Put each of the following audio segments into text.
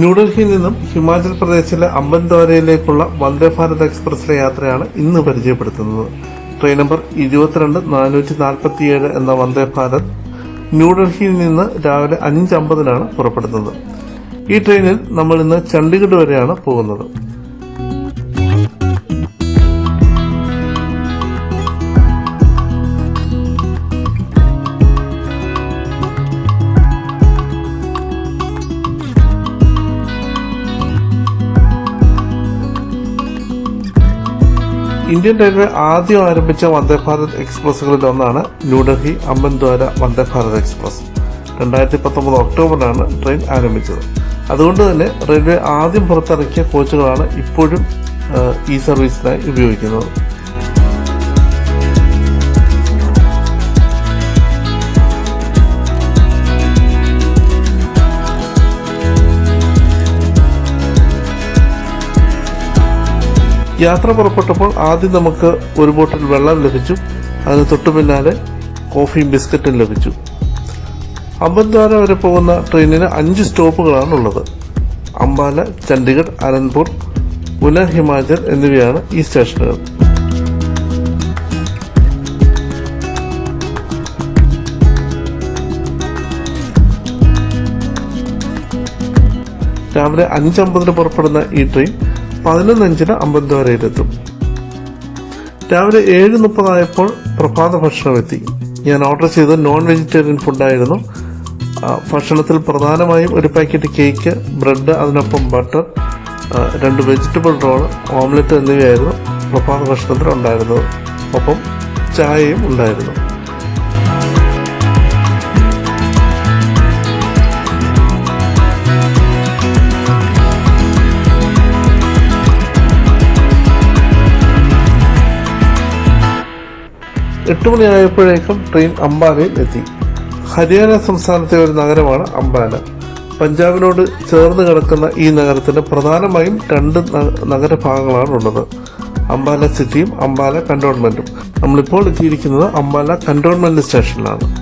ന്യൂഡൽഹിയിൽ നിന്നും ഹിമാചൽ പ്രദേശിലെ അമ്പൻദ്വാരയിലേക്കുള്ള വന്ദേ ഭാരത് എക്സ്പ്രസിലെ യാത്രയാണ് ഇന്ന് പരിചയപ്പെടുത്തുന്നത്. ട്രെയിൻ നമ്പർ ഇരുപത്തിരണ്ട് നാനൂറ്റി നാൽപ്പത്തിയേഴ് എന്ന വന്ദേ ഭാരത് ന്യൂഡൽഹിയിൽ നിന്ന് രാവിലെ അഞ്ച് അമ്പതിനാണ് പുറപ്പെടുന്നത്. ഈ ട്രെയിനിൽ നമ്മൾ ഇന്ന് ചണ്ഡീഗഡ് വരെയാണ് പോകുന്നത്. ഇന്ത്യൻ റെയിൽവേ ആദ്യം ആരംഭിച്ച വന്ദേ ഭാരത് എക്സ്പ്രസ്സുകളിൽ ഒന്നാണ് ന്യൂഡൽഹി അമ്പൻദ്വാര വന്ദേ ഭാരത് എക്സ്പ്രസ്. രണ്ടായിരത്തി പത്തൊമ്പത് ഒക്ടോബറിലാണ് ട്രെയിൻ ആരംഭിച്ചത്. അതുകൊണ്ട് തന്നെ റെയിൽവേ ആദ്യം പുറത്തിറക്കിയ കോച്ചുകളാണ് ഇപ്പോഴും ഈ സർവീസിനായി ഉപയോഗിക്കുന്നത്. യാത്ര പുറപ്പെട്ടപ്പോൾ ആദ്യം നമുക്ക് ഒരു ബോട്ടിൽ വെള്ളം ലഭിച്ചു. അതിന് തൊട്ടു പിന്നാലെ കോഫിയും ബിസ്ക്കറ്റും ലഭിച്ചു. അമ്പദ്വാര വരെ പോകുന്ന ട്രെയിനിന് അഞ്ച് സ്റ്റോപ്പുകളാണ് ഉള്ളത് അംബാല ചണ്ഡീഗഡ് അനന്ത്പൂർ ഉന ഹിമാചൽ എന്നിവയാണ് ഈ സ്റ്റേഷനുകൾ. രാവിലെ അഞ്ചമ്പതിന് പുറപ്പെടുന്ന ഈ ട്രെയിൻ പതിനൊന്നഞ്ചിന് അമ്പദ്വാരയിലെത്തും രാവിലെ ഏഴ് മുപ്പതായപ്പോൾ പ്രഭാത ഭക്ഷണം എത്തി ഞാൻ ഓർഡർ ചെയ്ത നോൺ വെജിറ്റേറിയൻ ഫുഡായിരുന്നു ഭക്ഷണത്തിൽ പ്രധാനമായും ഒരു പാക്കറ്റ് കേക്ക് ബ്രെഡ് അതിനൊപ്പം ബട്ടർ രണ്ട് വെജിറ്റബിൾ റോൾ ഓംലെറ്റ് എന്നിവയായിരുന്നു പ്രഭാത ഭക്ഷണത്തിൽ ഉണ്ടായിരുന്നത് ഒപ്പം ചായയും ഉണ്ടായിരുന്നു. എട്ട് മണിയായപ്പോഴേക്കും ട്രെയിൻ അംബാലയിൽ എത്തി. ഹരിയാന സംസ്ഥാനത്തെ ഒരു നഗരമാണ് അംബാല. പഞ്ചാബിനോട് ചേർന്ന് കിടക്കുന്ന ഈ നഗരത്തിന് പ്രധാനമായും രണ്ട് നഗരഭാഗങ്ങളാണ് ഉള്ളത് അംബാല സിറ്റിയും അംബാല കന്റോൺമെന്റും. നമ്മളിപ്പോൾ എത്തിയിരിക്കുന്നത് അംബാല കണ്ടോൺമെന്റ് സ്റ്റേഷനിലാണ്.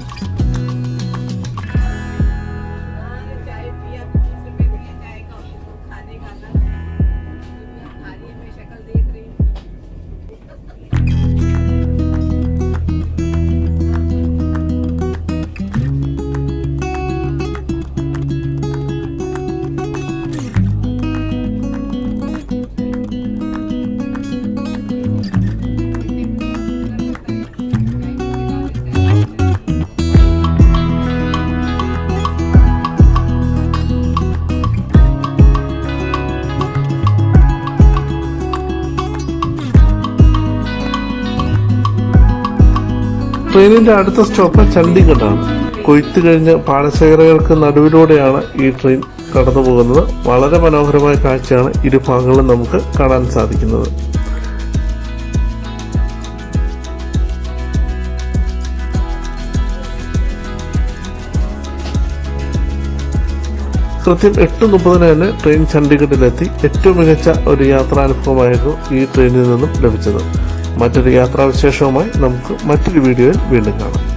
ട്രെയിനിന്റെ അടുത്ത സ്റ്റോപ്പ് ചണ്ഡീഗഡാണ്. കൊയ്ത്ത് കഴിഞ്ഞ പാടശേഖരകൾക്ക് നടുവിലൂടെയാണ് ഈ ട്രെയിൻ കടന്നു പോകുന്നത്. വളരെ മനോഹരമായ കാഴ്ചയാണ് ഇരുഭാഗങ്ങളും നമുക്ക് കാണാൻ സാധിക്കുന്നത്. കൃത്യം എട്ട് മുപ്പതിന് തന്നെ ട്രെയിൻ ചണ്ഡീഗഡിലെത്തി. ഏറ്റവും മികച്ച ഒരു യാത്രാനുഭവമായിരുന്നു ഈ ട്രെയിനിൽ നിന്നും ലഭിച്ചത്. മറ്റൊരു യാത്രാവിശേഷവുമായി നമുക്ക് മറ്റൊരു വീഡിയോയിൽ വീണ്ടും കാണാം.